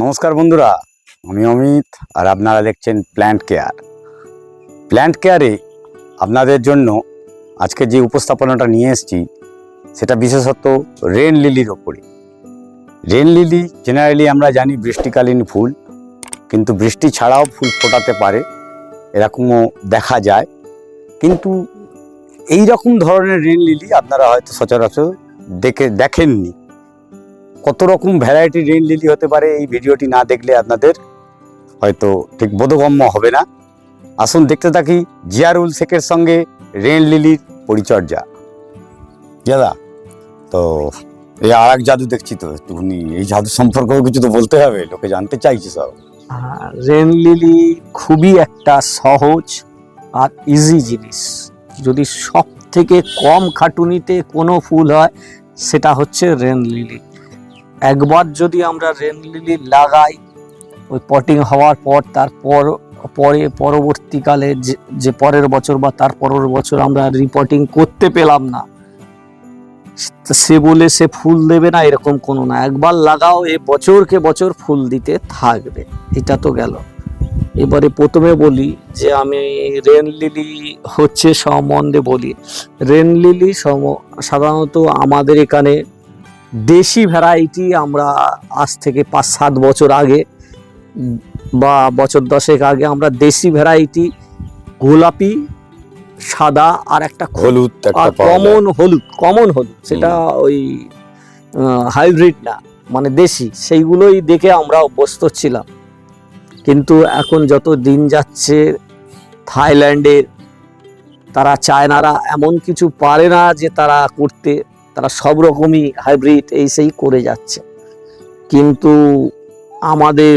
নমস্কার বন্ধুরা, আমি অমিত আর আপনারা দেখছেন প্ল্যান্ট কেয়ার প্ল্যান্ট কেয়ারে আপনাদের জন্য আজকে যে উপস্থাপনাটা নিয়ে এসেছি, সেটা বিশেষত রেন লিলির ওপরে। রেন লিলি জেনারেলি আমরা জানি বৃষ্টিকালীন ফুল, কিন্তু বৃষ্টি ছাড়াও ফুল ফোটাতে পারে, এরকমও দেখা যায়। কিন্তু এই রকম ধরনের রেন লিলি আপনারা হয়তো সচরাচর দেখে, দেখেননি। কত রকম ভ্যারাইটি রেন লিলি হতে পারে এই ভিডিওটি না দেখলে আপনাদের হয়তো ঠিক বোধগম্য হবে না। আসুন দেখতে থাকি জিয়ারুল শেখের সঙ্গে রেন লিলির পরিচর্যা। দাদা তো এই আর এক জাদু দেখছি তো, একটুখানি এই জাদু সম্পর্কেও কিছু তো বলতে হবে, লোকে জানতে চাইছে সব। রেন লিলি খুবই একটা সহজ আর ইজি জিনিস। যদি সব থেকে কম খাটুনিতে কোনো ফুল হয়, সেটা হচ্ছে রেন লিলি। একবার যদি আমরা রেন লিলি লাগাই, ওই পটিং হওয়ার পর, তারপর, পরে, পরবর্তীকালে যে পরের বছর বা তার পরের বছর আমরা রিপোর্টিং করতে পেলাম না। সে বলে সে ফুল দেবে না, এরকম কোনো না। একবার লাগাও, এ বছরকে বছর ফুল দিতে থাকবে। এটা তো গেল। এবারে প্রথমে বলি যে আমি রেন লিলি হচ্ছে সম্বন্ধে বলি। রেন লিলি সম, সাধারণত আমাদের এখানে দেশি ভ্যারাইটি আমরা আজ থেকে পাঁচ সাত বছর আগে বা বছর দশেক আগে আমরা দেশি ভ্যারাইটি গোলাপি সাদা আর একটা হলুদ আর কমন হলুদ কমন হলুদ সেটা ওই হাইব্রিড না মানে দেশি সেইগুলোই দেখে আমরা অভ্যস্ত ছিলাম। কিন্তু এখন যত দিন যাচ্ছে থাইল্যান্ডের তারা চায়নারা এমন কিছু পারে না যে তারা করতে তারা সব রকমই হাইব্রিড এই সেই করে যাচ্ছে। কিন্তু আমাদের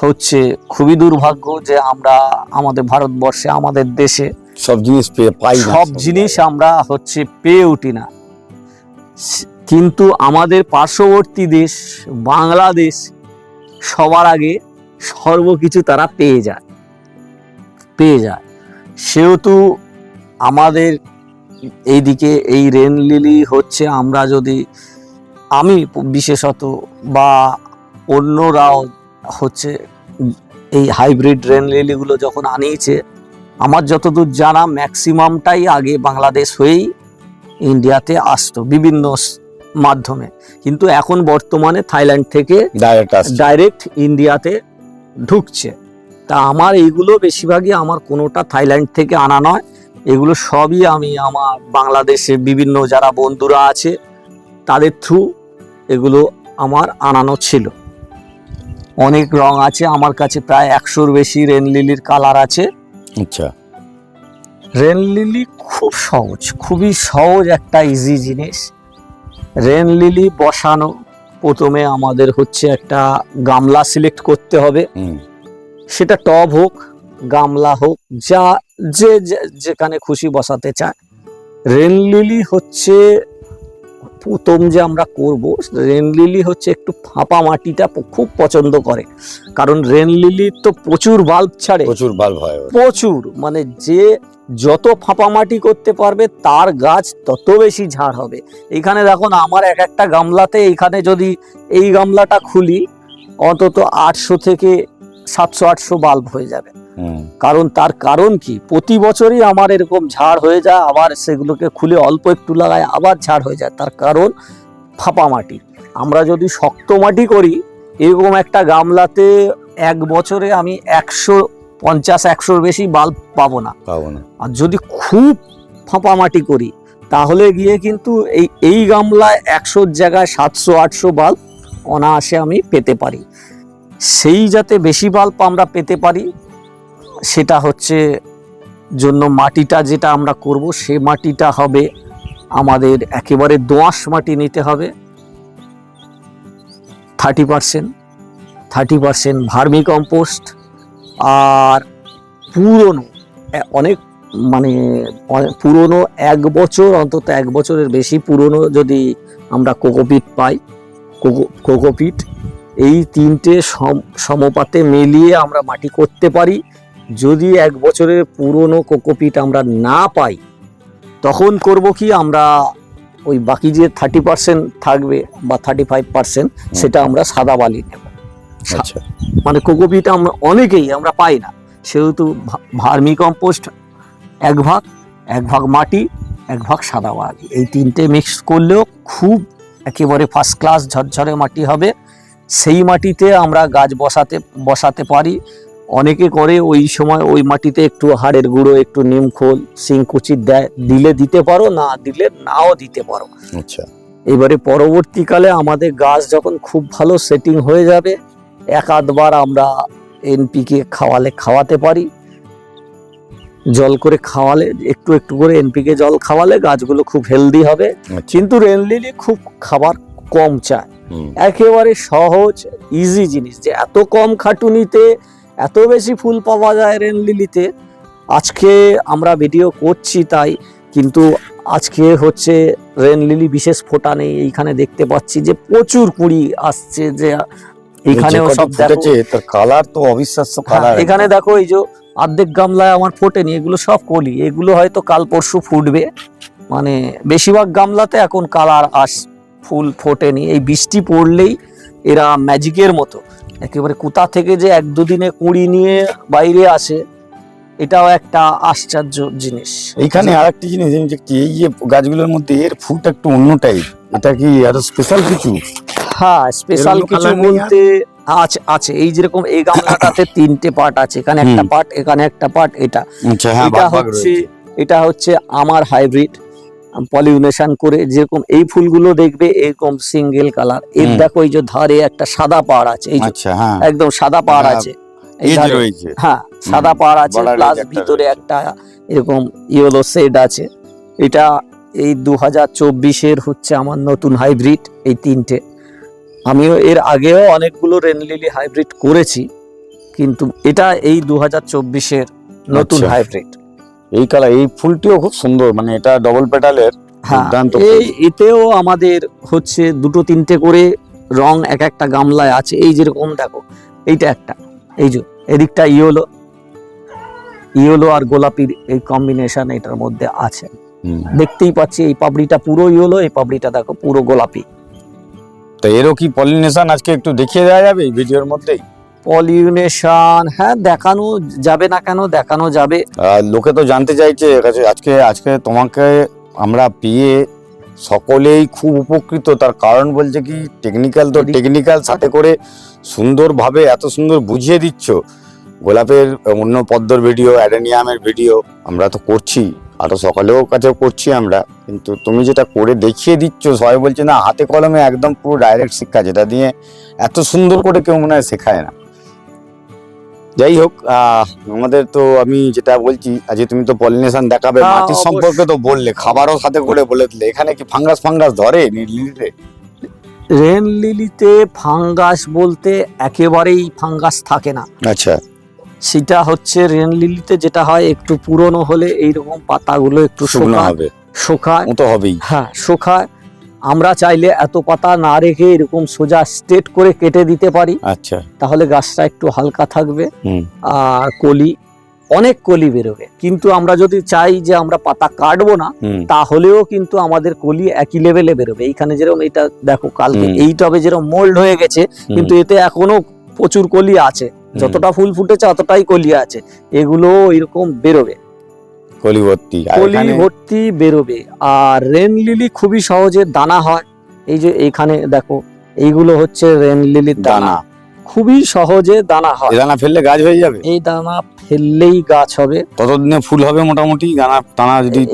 হচ্ছে খুবই দুর্ভাগ্য যে আমরা আমাদের ভারতবর্ষে আমাদের দেশে সব জিনিস পেয়ে পাই সব জিনিস আমরা হচ্ছে পেয়ে উঠি না। কিন্তু আমাদের পার্শ্ববর্তী দেশ বাংলাদেশ সবার আগে সর্বকিছু তারা পেয়ে যায়। পেয়ে যায়। সেহেতু আমাদের এইদিকে এই রেন লিলি হচ্ছে আমরা যদি আমি বিশেষত বা অন্যরাও হচ্ছে এই হাইব্রিড রেন লিলিগুলো যখন আনিয়েছে আমার যতদূর জানা ম্যাক্সিমামটাই আগে বাংলাদেশ হয়েই ইন্ডিয়াতে আসতো বিভিন্ন মাধ্যমে। কিন্তু এখন বর্তমানে থাইল্যান্ড থেকে ডাইরেক্ট ইন্ডিয়াতে ঢুকছে। তা আমার এইগুলো বেশিরভাগই আমার কোনোটা থাইল্যান্ড থেকে আনা নয়। এগুলো সবই আমি আমার বাংলাদেশে বিভিন্ন যারা বন্ধুরা আছে তাদের থ্রু এগুলো আমার আনানো ছিল। অনেক রং আছে আমার কাছে প্রায় একশোর বেশি রেন লিলির কালার আছে। আচ্ছা। রেন লিলি খুব সহজ খুবই সহজ একটা ইজি জিনিস। রেন লিলি বসানো প্রথমে আমাদের হচ্ছে একটা গামলা সিলেক্ট করতে হবে। সেটা টব হোক গামলা হোক যা যে যেখানে খুশি বসাতে চায়। রেন লিলি হচ্ছে প্রথম যে আমরা করব রেন লিলি হচ্ছে একটু ফাঁপা মাটিটা খুব পছন্দ করে। কারণ রেন লিলি তো প্রচুর বাল্ব ছাড়ে। প্রচুর বাল্ব হয় প্রচুর মানে যে যত ফাঁপা মাটি করতে পারবে তার গাছ তত বেশি ঝাড় হবে। এখানে দেখুন আমার এক একটা গামলাতে এইখানে যদি এই গামলাটা খুলি অন্তত আটশো থেকে সাতশো আটশো বাল্ব হয়ে যাবে। কারণ তার কারণ কি? প্রতি বছরই আমার এরকম ঝাড় হয়ে যায় আবার সেগুলোকে খুলে অল্প একটু লাগায় আবার ঝাড় হয়ে যায়। তার কারণ ফাঁপা মাটি। আমরা যদি শক্ত মাটি করি এরকম একটা গামলাতে এক বছরে আমি একশো পঞ্চাশ একশোর বেশি বাল্ব পাবো না। পাবো না। আর যদি খুব ফাঁপা মাটি করি তাহলে গিয়ে কিন্তু এই এই গামলায় একশোর জায়গায় সাতশো আটশো বাল্ব অনায়াসে আমি পেতে পারি। সেই যাতে বেশি বাল্ব আমরা পেতে পারি সেটা হচ্ছে জন্য মাটিটা যেটা আমরা করব, সে মাটিটা হবে আমাদের একেবারে দোঁয়াশ মাটি নিতে হবে। Thirty percent thirty percent vermicompost আর পুরনো অনেক মানে পুরনো এক বছর, অন্তত এক বছরের বেশি পুরনো যদি আমরা কোকোপিট পাই, কোকো, কোকোপিট, এই তিনটে সম- সমপাতে মিলিয়ে আমরা মাটি করতে পারি। যদি এক বছরের পুরনো কোকোপিট আমরা না পাই তখন করব কি? আমরা ওই বাকি যে থার্টি পার্সেন্ট থাকবে বা থার্টি ফাইভ পার্সেন্ট সেটা আমরা সাদা বালি নেব। আচ্ছা। মানে কোকোপিট আমরা অনেকেই আমরা পাই না। সেহেতু ভার্মি কম্পোস্ট এক ভাগ এক ভাগ মাটি এক ভাগ সাদা বালি। এই তিনটে মিক্স করলেও খুব একেবারে ফার্স্ট ক্লাস ঝরঝরে মাটি হবে। সেই মাটিতে আমরা গাছ বসাতে বসাতে পারি। অনেকে করে ওই সময় ওই মাটিতে একটু হাড়ের গুঁড়ো একটু নিম নিমখোল শিংকুচি দেয় দিলে দিতে পারো না দিলে নাও দিতে পারো। আচ্ছা। এবারে পরবর্তীকালে আমাদের গাছ যখন খুব ভালো সেটিং হয়ে যাবে এক আধবার আমরা এনপিকে খাওয়ালে খাওয়াতে পারি। জল করে খাওয়ালে একটু একটু করে এনপিকে জল খাওয়ালে গাছগুলো খুব হেলদি হবে। আচ্ছা। কিন্তু রেনলিলি খুব খাবার কম চায়। একেবারে সহজ ইজি জিনিস যে এত কম খাটুনিতে এত বেশি ফুল পাওয়া যায় রেন লিলিতে। আজকে আমরা ভিডিও করছি তাই কিন্তু আজকে হচ্ছে রেন লিলি বিশেষ ফোটা নেই। এইখানে দেখতে পাচ্ছি যে প্রচুর কুড়ি আসছে যে কটি সব দেখো। কালার তো অবিশ্বাস্য হ্যাঁ, কালার এখানে দেখো এই যে অর্ধেক গামলায় আমার ফোটেনি এগুলো সব কলি। এগুলো হয়তো কাল পরশু ফুটবে। মানে বেশিরভাগ গামলাতে এখন কালার আস ফুল ফোটেনি এই বৃষ্টি পড়লেই এরা ম্যাজিকের মতো। একেবারে কোথা থেকে যে এক দুদিনে কুড়ি নিয়ে বাইরে আসে এটাও একটা আশ্চর্য জিনিস। এইখানে আরেকটি জিনিস আমি দেখছি এই যে গাছগুলোর মধ্যে এর ফুট একটু অন্য টাইপ এটা কি আরও স্পেশাল কিছু? হ্যাঁ স্পেশাল কিছু আর? বলতে আছে আছে। এই যেরকম এই গামলাটাতে তিনটে পার্ট আছে। এখানে একটা পার্ট এখানে একটা পার্ট এটা। আচ্ছা হ্যাঁ এটা হচ্ছে এটা হচ্ছে আমার হাইব্রিড পলিউনেশন করে যেরকম এই ফুলগুলো দেখবে এরকম সিঙ্গেল কালারের। দেখো এই যে ধারে একটা সাদা পাড় আছে এই যে আচ্ছা হ্যাঁ। একদম সাদা পাড় আছে। হ্যাঁ সাদা পাড় আছে প্লাস ভিতরে একটা এরকম ইয়েলো সেড আছে। এটা এই দু হাজার চব্বিশের হচ্ছে আমার নতুন হাইব্রিড এই তিনটে। আমিও এর আগেও অনেকগুলো রেনলিলি হাইব্রিড করেছি কিন্তু এটা এই দু হাজার চব্বিশের নতুন আচ্ছা। হাইব্রিড এই কালার এই ফুলটিও খুব সুন্দর মানে এটা ডবল পেটালের হ্যাঁ এই এতেও আমাদের হচ্ছে দুটো তিনটে করে রং এক একটা গামলায় আছে। এই যেরকম দেখো এইটা একটা এই যে এদিকটা ইয়েলো ইয়েলো আর গোলাপির এই কম্বিনেশন এটার মধ্যে আছে। দেখতেই পাচ্ছি এই পাপড়িটা পুরো ইয়েলো এই পাপড়িটা দেখো পুরো গোলাপি। তো এরও কি পলিনেশন আজকে একটু দেখিয়ে দেওয়া যাবে এই ভিডিওর মধ্যেই? পলিউনেশন হ্যাঁ দেখানো যাবে না কেন, দেখানো যাবে। লোকে তো জানতে চাইছে আজকে আজকে তোমাকে আমরা পেয়ে সকলেই খুব উপকৃত। তার কারণ বলছে কি টেকনিক্যাল তো টেকনিক্যাল সাথে করে সুন্দরভাবে, এত সুন্দর বুঝিয়ে দিচ্ছ। গোলাপের অন্য পদ্মর ভিডিও, অ্যাডেনিয়ামের ভিডিও আমরা তো করছি, আরও সকালেও কাছেও করছি আমরা। কিন্তু তুমি যেটা করে দেখিয়ে দিচ্ছ, সবাই বলছে, না, হাতে কলমে একদম পুরো ডাইরেক্ট শিক্ষা, যেটা দিয়ে এত সুন্দর করে কেউ মনে হয় শেখায় না। যাই হোক আমাদের তো আমি যেটা বলছি আজকে তুমি তো পলিনেশন দেখাবে হ্যাঁ, মাটির সম্পর্কে তো বললে খাবারও সাথে করে বলে দিলে। এখানে কি ফাঙ্গাস ফাঙ্গাস ধরে নির্লিতে রেন লিলিতে ফাঙ্গাস বলতে একেবারেই ফাঙ্গাস থাকে না। আচ্ছা। সেটা হচ্ছে রেন লিলিতে যেটা হয় একটু পুরনো হলে এইরকম পাতাগুলো একটু শুকনো হবে। শুকায়। ও তো হবেই। হ্যাঁ শুকায়। আমরা চাইলে এত পাতা না রেখে এরকম সোজা স্ট্রেট করে কেটে দিতে পারি। আচ্ছা। তাহলে গাছটা একটু হালকা থাকবে। আর কলি অনেক কলি বেরোবে। কিন্তু আমরা যদি চাই যে আমরা পাতা কাটবো না তাহলেও কিন্তু আমাদের কলি একই লেভেলে বেরোবে। এইখানে যেরকম এটা দেখো কালকে এই টবে যেরকম মোল্ড হয়ে গেছে কিন্তু এতে এখনও প্রচুর কলি আছে। যতটা ফুল ফুটেছে অতটাই কলি আছে। এগুলো এরকম বেরোবে। কলিবর্তী আর কলি এখানে ভর্তি বেরোবে। আর রেন লিলি খুবই সহজে দানা হয়। এই যে এখানে দেখো এইগুলো হচ্ছে রেন লিলির দানা। খুবই সহজে দানা হয়। দানা ফেললে গাছ হয়ে যাবে? এই দানা ফেললেই গাছ হবে। ততদিনে ফুল হবে মোটামুটি দানা দানা যদি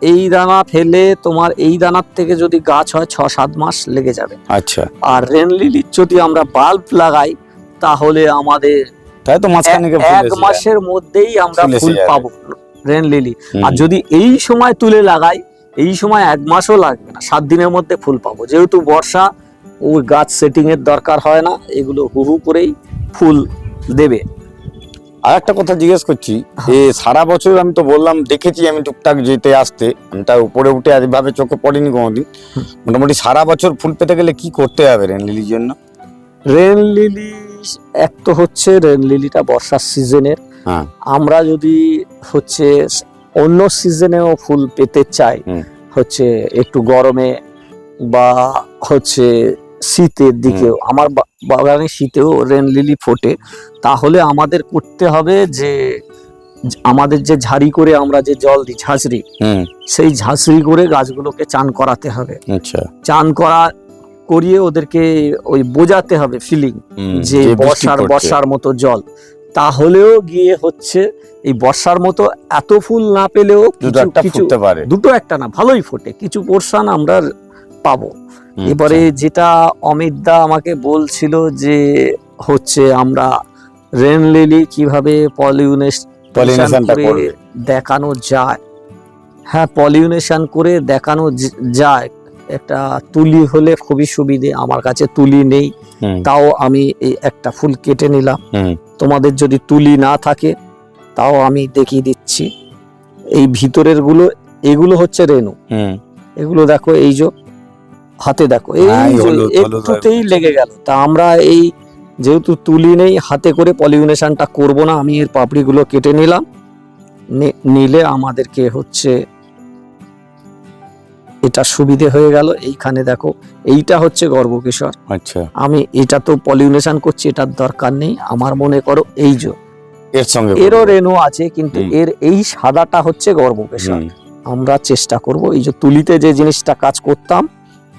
এই দানা ফেলে তোমার এই দানার থেকে যদি গাছ হয় ছ সাত মাস লেগে যাবে। আচ্ছা। আর রেন লিলির যদি আমরা বাল্ব লাগাই তাহলে আমাদের তাই তো মাঝখানে এক- মাসের মধ্যেই আমরা ফুল। পাবো। Rain lily. আর যদি এই সময় তুলে লাগাই এই সময় এক মাসও লাগবে না সাত দিনের মধ্যে ফুল পাবো। যেহেতু বর্ষা ওই গাছ সেটিং এর দরকার হয় না এগুলো হু হু করেই ফুল দেবে। আর একটা কথা জিজ্ঞেস করছি এ সারা বছর আমি তো বললাম দেখেছি আমি টুকটাক যেতে আসতে আমি তার উপরে উঠে এভাবে চোখে পড়িনি কোনোদিন। মোটামুটি সারা বছর ফুল পেতে গেলে কি করতে হবে রেন লিলির জন্য? রেন লিলি এক তো হচ্ছে রেন লিলিটা বর্ষার সিজনের হ্যাঁ। আমরা যদি হচ্ছে অন্য সিজনেও ফুল পেতে চাই হচ্ছে একটু গরমে বা হচ্ছে শীতের দিকেও আমার বাগানে শীতেও রেন লিলি ফোটে তাহলে আমাদের করতে হবে যে আমাদের যে ঝাড়ি করে আমরা যে জল দিই ঝাঁঝরি সেই ঝাঁঝরি করে গাছগুলোকে চান করাতে হবে। আচ্ছা। চান করা করিয়ে ওদেরকে ওই বোঝাতে হবে ফিলিং যে বর্ষার বর্ষার মতো জল। তাহলেও গিয়ে হচ্ছে এই বর্ষার মতো এত ফুল না পেলেও দুটো কিছু পারে। দুটো একটা না ভালোই ফোটে। কিছু পোর্শন আমরা পাবো। এবারে যেটা অমিত দা আমাকে বলছিল যে হচ্ছে আমরা রেন লিলি কীভাবে পলিউনেশন দেখানো যায়। হ্যাঁ পলিউনেশন করে দেখানো যায়। একটা তুলি হলে খুবই সুবিধে আমার কাছে তুলি নেই। তাও আমি একটা ফুল কেটে নিলাম। তোমাদের যদি তুলি না থাকে তাও আমি দেখিয়ে দিচ্ছি। এই ভিতরেরগুলো এগুলো হচ্ছে রেনু হুম, এগুলো দেখো এই যে হাতে দেখো এই হ্যাঁ, একটুতেই লেগে গেল। তা আমরা এই যেহেতু তুলি নেই হাতে করে পলিউনেশনটা করব না আমি এর পাপড়িগুলো কেটে নিলাম। নিলে আমাদেরকে হচ্ছে এটা সুবিধে হয়ে গেল। এইখানে দেখো এইটা হচ্ছে গর্ভকিশোর। আচ্ছা। আমি এটা তো পলিউনেশন করছি এটার দরকার নেই। আমার মনে করো এই যে এর সঙ্গে এরও। রেণু আছে কিন্তু এর এই সাদাটা হচ্ছে গর্ভকেশর। আমরা চেষ্টা করব এই যে তুলিতে যে জিনিসটা কাজ করতাম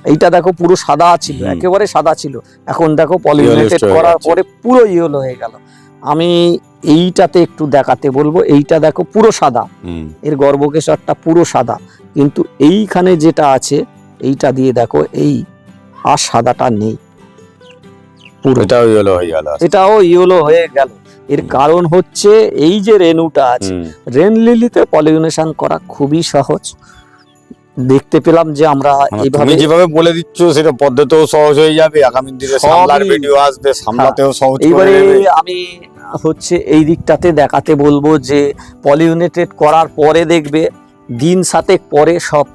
এইটা দেখো পুরো সাদা ছিল একেবারে সাদা ছিল। এখন দেখো পলিউনেটেড করার পরে পুরো ইয়েলো হয়ে গেল। আমি এইটাতে একটু দেখাতে বলব এইটা দেখো পুরো সাদা। এর গর্ভকেশরটা পুরো সাদা। কিন্তু এইখানে যেটা আছে এইটা দিয়ে দেখো এই আর সাদাটা নেই। ইয়েলো হয়ে গেল এটাও ইয়েলো হয়ে গেল। এর কারণ হচ্ছে এই যে রেনুটা আছে রেন লিলিতে পলিউনেশন করা খুবই সহজ। দেখতে পেলাম যে আমরা মানে এইভাবে যেভাবে বলে দিচ্ছ সেটা পদ্ধতিও সহজ হয়ে যাবে। আগামী দিনে সামলার ভিডিও আসবে সামলাতেও সহজ করে এইবারে আমি হচ্ছে এই দিকটাতে দেখাতে বলব যে পলিউনেটেড করার পরে দেখবে দিন সাতেক পরে সব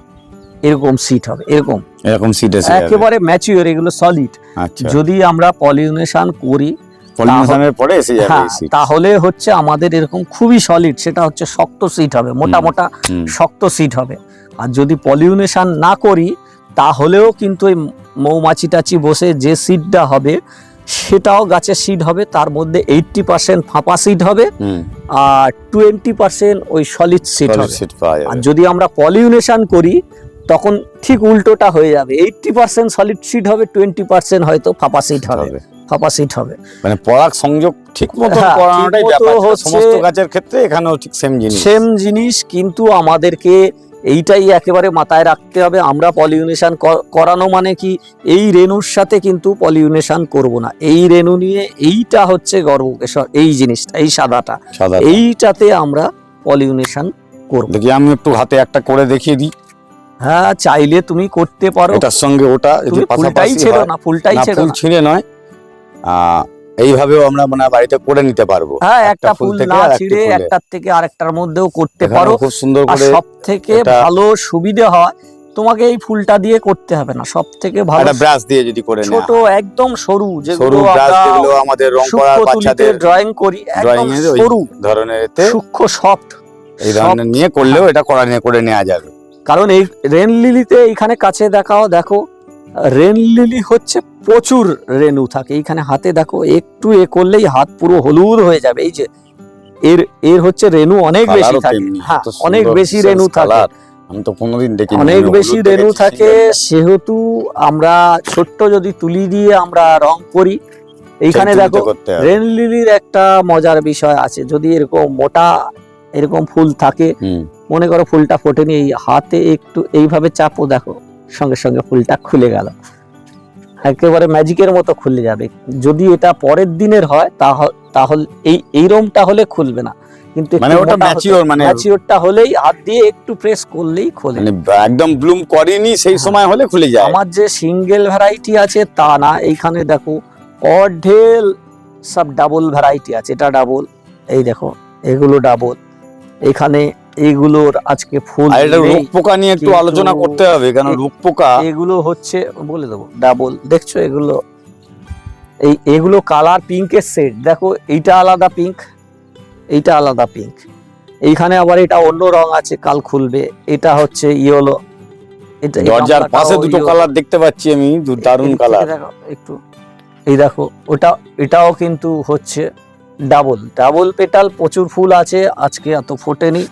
এরকম সিট হবে এরকম। এরকম সিট যাবে। একেবারে ম্যাচিওর এগুলো সলিড আচ্ছা। যদি আমরা পলিউনেশন করি পলিউশনের পরে এসে যাবে হ্যাঁ তাহলে হচ্ছে আমাদের এরকম খুবই সলিড সেটা হচ্ছে শক্ত সিট হবে মোটা মোটা শক্ত সিট হবে। আর যদি পলিউনেশান না করি তাহলেও কিন্তু ওই মৌমাছি টাচি বসে যে সিডটা হবে সেটাও গাছের সিড হবে তার মধ্যে এইটটি পার্সেন্ট ফাঁপা সিড হবে আর টোয়েন্টি পার্সেন্ট ওই সলিড সিড হবে। আর যদি আমরা পলিউনেশান করি তখন ঠিক উল্টোটা হয়ে যাবে। এইটটি পার্সেন্ট সলিড সিড হবে টোয়েন্টি পার্সেন্ট হয়তো ফাঁপা সিড হবে। ফাঁপা সিড হবে। মানে পরাগ সংযোগ ঠিক মতো হ্যাঁ, করানোটাই ব্যাপার হচ্ছে- সমস্ত গাছের ক্ষেত্রে এখানেও ঠিক সেম জিনিস। সেম জিনিস কিন্তু আমাদেরকে এইটাই একেবারে মাথায় রাখতে হবে। আমরা পলিউনেশান করানো মানে কি? এই রেণুর সাথে কিন্তু পলিউনেশান করব না। এই রেণু নিয়ে এইটা হচ্ছে গর্ভকেশর এই জিনিসটা এই সাদাটা। সাদা এইটাতে আমরা পলিউনেশান করব। দেখি আমি একটু হাতে একটা করে দেখিয়ে দিই। হ্যাঁ চাইলে তুমি করতে পারো। এটার সঙ্গে ওটা ফুলটাই ছেড়ো না ফুলটাই ছেড়ো ফুল ছিঁড়ে নয়। আহ, এইভাবেও আমরা মানে বাড়িতে করে নিতে পারব। হ্যাঁ একটা ফুল না ছিঁড়ে একটার থেকে আরেকটার মধ্যেও করতে পারো। খুব সুন্দর করে সব থেকে ভালো সুবিধে হয় তোমাকে এই ফুলটা দিয়ে করতে হবে না। সব থেকে ভালো একটা ব্রাশ দিয়ে যদি করে নেওয়া ছোট একদম সরু সরু যেগুলো আমরা আমাদের রং করার বাচ্চাদের ড্রয়িং করি একদম সরু ধরনের এতে সূক্ষ্ম সফট এই ধরনের নিয়ে করলেও এটা করা নিয়ে করে নেওয়া যাবে। কারণ এই রেন লিলিতে এইখানে কাছে দেখাও দেখো রেন লিলি হচ্ছে প্রচুর রেনু থাকে। এইখানে হাতে দেখো একটু এ করলেই হাত পুরো হলুদ হয়ে যাবে। এই যে এর এর হচ্ছে রেনু অনেক বেশি থাকে। হ্যাঁ অনেক বেশি রেনু থাকে। আমি তো কোনোদিন দেখিনি অনেক বেশি রেনু থাকে। সেহেতু আমরা ছোট্ট যদি তুলি দিয়ে আমরা রং করি এইখানে দেখো। রেন লিলির একটা মজার বিষয় আছে। যদি এরকম মোটা এরকম ফুল থাকে মনে করো ফুলটা ফোটেনি এই হাতে একটু এইভাবে চাপো দেখো। সঙ্গে সঙ্গে ফুলটা খুলে গেল। একেবারে ম্যাজিকের মতো খুলে যাবে। যদি এটা পরের দিনের হয় তাহ- তাহলে এই এই রমটা হলে খুলবে না। কিন্তু মানে ওটা ম্যাচিওর মানে ম্যাচিওরটা হলেই হাত দিয়ে একটু প্রেস করলেই খোলে। মানে একদম ব্লুম করেনি সেই হ্যাঁ। সময় হলে খুলে যায়। আমার যে সিঙ্গেল ভ্যারাইটি আছে তা না। এইখানে দেখো অঢেল সব ডাবল ভ্যারাইটি আছে। এটা ডাবল এই দেখো এগুলো ডাবল এখানে এইগুলোর আজকে ফুল আর এটা রোগ পোকা নিয়ে একটু আলোচনা করতে হবে কারণ এ- রোগ পোকা এগুলো হচ্ছে বলে দেবো ডাবল দেখছ এগুলো? এই এগুলো কালার পিঙ্কের সেট দেখো এইটা আলাদা পিঙ্ক এইটা আলাদা পিঙ্ক এইখানে আবার এটা অন্য রং আছে কাল খুলবে। এটা হচ্ছে ইয়েলো এটা দরজার পাশে দুটো কালার দেখতে পাচ্ছি আমি দারুণ কালার একটু। এই দেখো ওটা এটাও কিন্তু হচ্ছে ডাবল ডাবল পেটাল প্রচুর ফুল আছে আজকে এত ফোটেনি।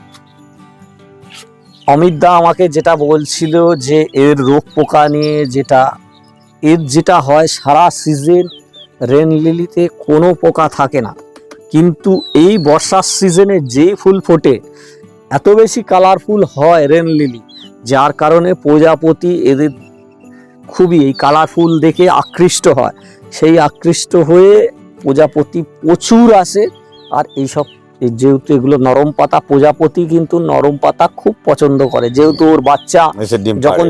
অমিত দা আমাকে যেটা বলছিল যে এর রোগ পোকা নিয়ে যেটা, এর যেটা হয় সারা সিজন রেন লিলিতে কোনো পোকা থাকে না। কিন্তু এই বর্ষার সিজনে যে ফুল ফোটে, এত বেশি কালারফুল হয় রেন লিলি যার কারণে প্রজাপতি এদের খুবই এই কালারফুল দেখে আকৃষ্ট হয়। সেই আকৃষ্ট হয়ে প্রজাপতি প্রচুর আসে, আর এইসব এই যেহেতু এগুলো নরম পাতা প্রজাপতি কিন্তু নরম পাতা খুব পছন্দ করে। যেহেতু ওর বাচ্চা যখন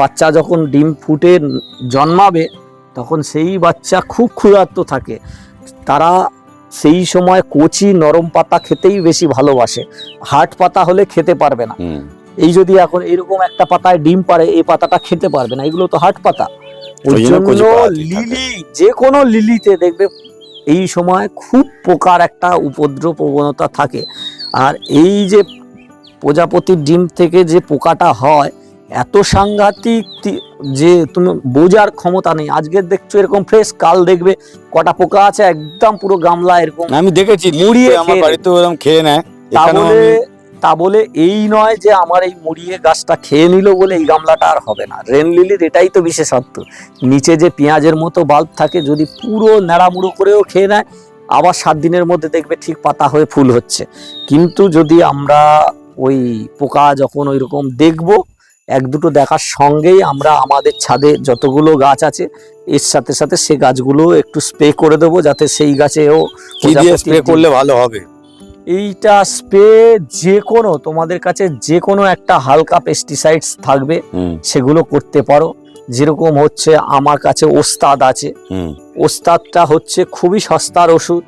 বাচ্চা যখন ডিম ফুটে জন্মাবে তখন সেই বাচ্চা খুব ক্ষুধার্ত থাকে। তারা সেই সময় কচি নরম পাতা খেতেই বেশি ভালোবাসে। হাট পাতা হলে খেতে পারবে না। এই যদি এখন এরকম একটা পাতায় ডিম পারে এই পাতাটা খেতে পারবে না। এগুলো তো হাট পাতা। ওই জন্য। লিলি যে কোনো লিলিতে দেখবে এই সময় খুব পোকার একটা উপদ্রব প্রবণতা থাকে। আর এই যে প্রজাপতির ডিম থেকে যে পোকাটা হয় এত সাংঘাতিক যে তুমি বোঝার ক্ষমতা নেই। আজকে দেখছ এরকম ফ্রেশ কাল দেখবে কটা পোকা আছে একদম পুরো গামলা এরকম আমি দেখেছি মুড়িয়ে আমার বাড়িতে খেয়ে নেয়। তাহলে তা বলে এই নয় যে আমার এই মুড়িয়ে গাছটা খেয়ে নিল বলে এই গামলাটা আর হবে না। রেন লিলির এটাই তো বিশেষত্ব। নিচে যে পেঁয়াজের মতো বাল্ব থাকে যদি পুরো নেড়ামুড়ো করেও খেয়ে নেয় আবার সাত দিনের মধ্যে দেখবে ঠিক পাতা হয়ে ফুল হচ্ছে। কিন্তু যদি আমরা ওই পোকা যখন ওই রকম দেখব এক দুটো দেখার সঙ্গেই আমরা আমাদের ছাদে যতগুলো গাছ আছে এর সাথে সাথে সে গাছগুলো একটু স্প্রে করে দেবো যাতে সেই গাছেও স্প্রে করলে ভালো হবে? এইটা স্প্রে যে কোনো তোমাদের কাছে যে কোনো একটা হালকা পেস্টিসাইডস থাকবে সেগুলো করতে পারো। যেরকম হচ্ছে আমার কাছে ওস্তাদ আছে। ওস্তাদটা হচ্ছে খুবই সস্তার ওষুধ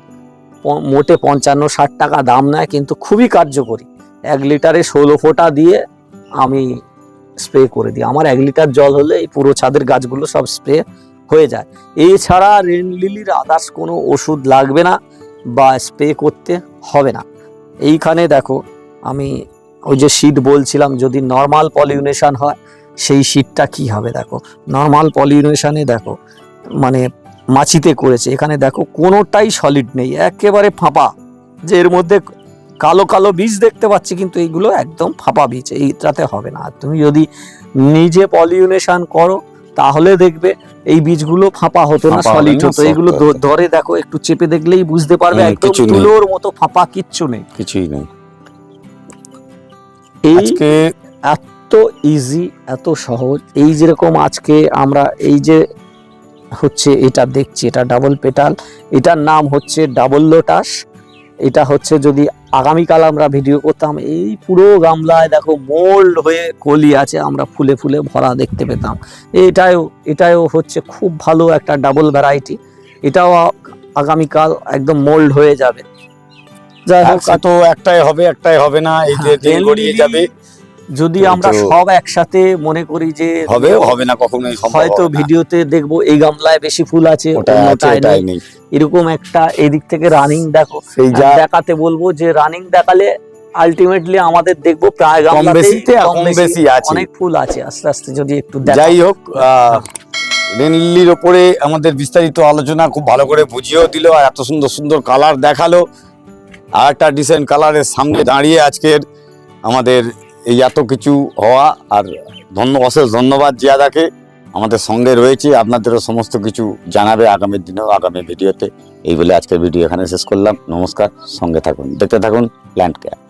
মোটে পঞ্চান্ন ষাট টাকা দাম নেয় কিন্তু খুবই কার্যকরী। এক লিটারে ষোলো ফোঁটা দিয়ে আমি স্প্রে করে দিই। আমার এক লিটার জল হলে এই পুরো ছাদের গাছগুলো সব স্প্রে হয়ে যায়। এছাড়া রেন লিলির আদার্স কোনো ওষুধ লাগবে না। বা স্প্রে করতে হবে না। এইখানে দেখো, আমি ওই যে শীত বলছিলাম, যদি নর্মাল পলিউনেশান হয়, সেই শীতটা কি হবে দেখো? নর্মাল পলিউনেশানে দেখো মানে মাছিতে করেছে। এখানে দেখো, কোনোটাই সলিড নেই, একেবারে ফাঁপা। যে এর মধ্যে কালো কালো বীজ দেখতে পাচ্ছি, কিন্তু এইগুলো একদম ফাঁপা বীজ, এইটাতে হবে না। তুমি যদি নিজে পলিউনেশান করো তাহলে দেখবে এই বীজগুলো ফাঁপা হতো না সলিড হতো। এগুলো ধরে দেখো একটু চেপে দেখলেই বুঝতে পারবে একদম তুলোর মতো ফাঁপা কিচ্ছু নেই। কিছুই নেই। এই এত ইজি এত সহজ এই যেরকম আজকে আমরা এই যে হচ্ছে এটা দেখছি এটা ডাবল পেটাল এটার নাম হচ্ছে ডাবল লোটাস এটা হচ্ছে যদি আগামীকাল আমরা ভিডিও করতাম এই পুরো গামলায় দেখো মোল্ড হয়ে কলি আছে আমরা ফুলে ফুলে ভরা দেখতে পেতাম। এটাও এটাও হচ্ছে খুব ভালো একটা ডাবল ভ্যারাইটি এটাও আগামীকাল একদম মোল্ড হয়ে যাবে। যাই হোক তো একটাই হবে একটাই হবে না এই যে হ্যাঁ, গড়িয়ে যাবে। যদি আমরা সব একসাথে মনে করি যে হবে হবে না কখনোই হয়তো ভিডিওতে দেখব এই গামলায় বেশি ফুল আছে ওটা আছে অন্যটায় এটাই নেই। এরকম একটা এদিক থেকে রানিং দেখো। সেই যা দেখাতে বলব যে রানিং দেখালে আলটিমেটলি আমাদের দেখব প্রায় বেশিতে কম বেশি আছে। অনেক ফুল আছে আস্তে আস্তে যদি একটু যাই হোক আহ, রেনলিলির ওপরে আমাদের বিস্তারিত আলোচনা খুব ভালো করে বুঝিয়েও দিল আর এত সুন্দর সুন্দর কালার দেখাল। আর একটা ডিসেন্ট কালারের সামনে দাঁড়িয়ে আজকের আমাদের এই এত কিছু হওয়া আর ধন্য, অশেষ ধন্যবাদ জিয়াদাকে আমাদের সঙ্গে রয়েছে। আপনাদেরও সমস্ত কিছু জানাবে আগামী দিনেও, আগামী ভিডিওতে। এই বলে আজকের ভিডিও এখানে শেষ করলাম। নমস্কার, সঙ্গে থাকুন, দেখতে থাকুন ল্যান্ড কেয়ার